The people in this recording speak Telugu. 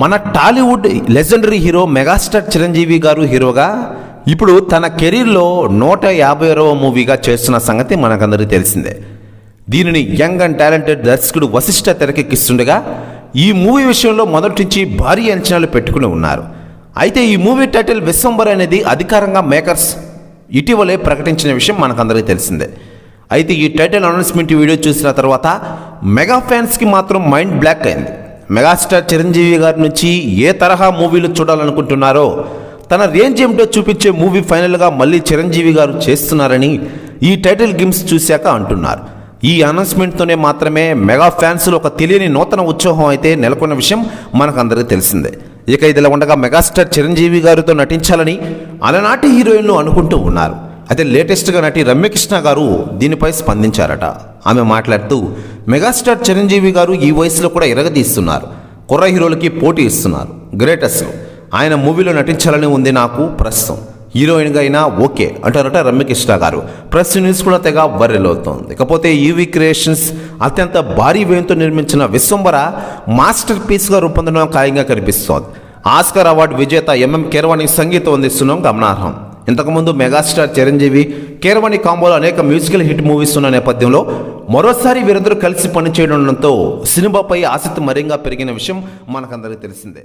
మన Tollywood legendary hero megastar Chiranjeevi garu హీరోగా ఇప్పుడు తన కెరీర్లో నూట యాభైవ మూవీగా చేస్తున్న సంగతి మనకందరికీ తెలిసిందే. దీనిని యంగ్ అండ్ టాలెంటెడ్ దర్శకుడు వశిష్ఠ తెరకెక్కిస్తుండగా ఈ మూవీ విషయంలో మొదటి నుంచి భారీ అంచనాలు పెట్టుకుని ఉన్నారు. అయితే ఈ మూవీ టైటిల్ విశ్వంబర్ అనేది అధికారంగా మేకర్స్ ఇటీవలే ప్రకటించిన విషయం మనకందరికీ తెలిసిందే. అయితే ఈ టైటిల్ అనౌన్స్మెంట్ వీడియో చూసిన తర్వాత మెగా ఫ్యాన్స్కి మాత్రం మైండ్ బ్లాక్ అయింది. మెగాస్టార్ చిరంజీవి గారి నుంచి ఏ తరహా మూవీలు చూడాలనుకుంటున్నారో తన రేంజ్ ఏమిటో చూపించే మూవీ ఫైనల్గా మళ్ళీ చిరంజీవి గారు చేస్తున్నారని ఈ టైటిల్ గేమ్స్ చూశాక అంటున్నారు. ఈ అనౌన్స్మెంట్తోనే మాత్రమే మెగా ఫ్యాన్స్లో ఒక తెలియని నూతన ఉత్సాహం అయితే నెలకొన్న విషయం మనకందరికీ తెలిసిందే. ఇక ఇదిలా ఉండగా మెగాస్టార్ చిరంజీవి గారితో నటించాలని అలనాటి హీరోయిన్లు అనుకుంటూ ఉన్నారు. అయితే లేటెస్ట్గా నటి రమ్యకృష్ణ గారు దీనిపై స్పందించారట. ఆమె మాట్లాడుతూ మెగాస్టార్ చిరంజీవి గారు ఈ వయసులో కూడా ఎరగదీస్తున్నారు. కుర్ర హీరోలకి పోటీ ఇస్తున్నారు. గ్రేటెస్ట్ ఆయన మూవీలో నటించాలని ఉంది నాకు ప్రస్తుతం. హీరోయిన్గా అయినా ఓకే అంటారట రమ్యకృష్ణ గారు. ప్రెస్ న్యూస్ కూడా తెగ అవుతోంది. ఇకపోతే ఈవీ క్రియేషన్స్ అత్యంత భారీ వ్యయంతో నిర్మించిన విశ్వంబర మాస్టర్ పీస్గా రూపొందడం ఖాయంగా కనిపిస్తోంది. ఆస్కర్ అవార్డు విజేత ఎంఎం కేరవాణి సంగీతం అందిస్తున్నాం. గమనార్హం. ఇంతకుముందు మెగాస్టార్ చిరంజీవి కేరవాణి కాంబోలో అనేక మ్యూజికల్ హిట్ మూవీస్ ఉన్న నేపథ్యంలో మరోసారి వీరందరూ కలిసి పనిచేయడంతో సినిమాపై ఆసక్తి మరింగా పెరిగిన విషయం మనకందరికీ తెలిసిందే.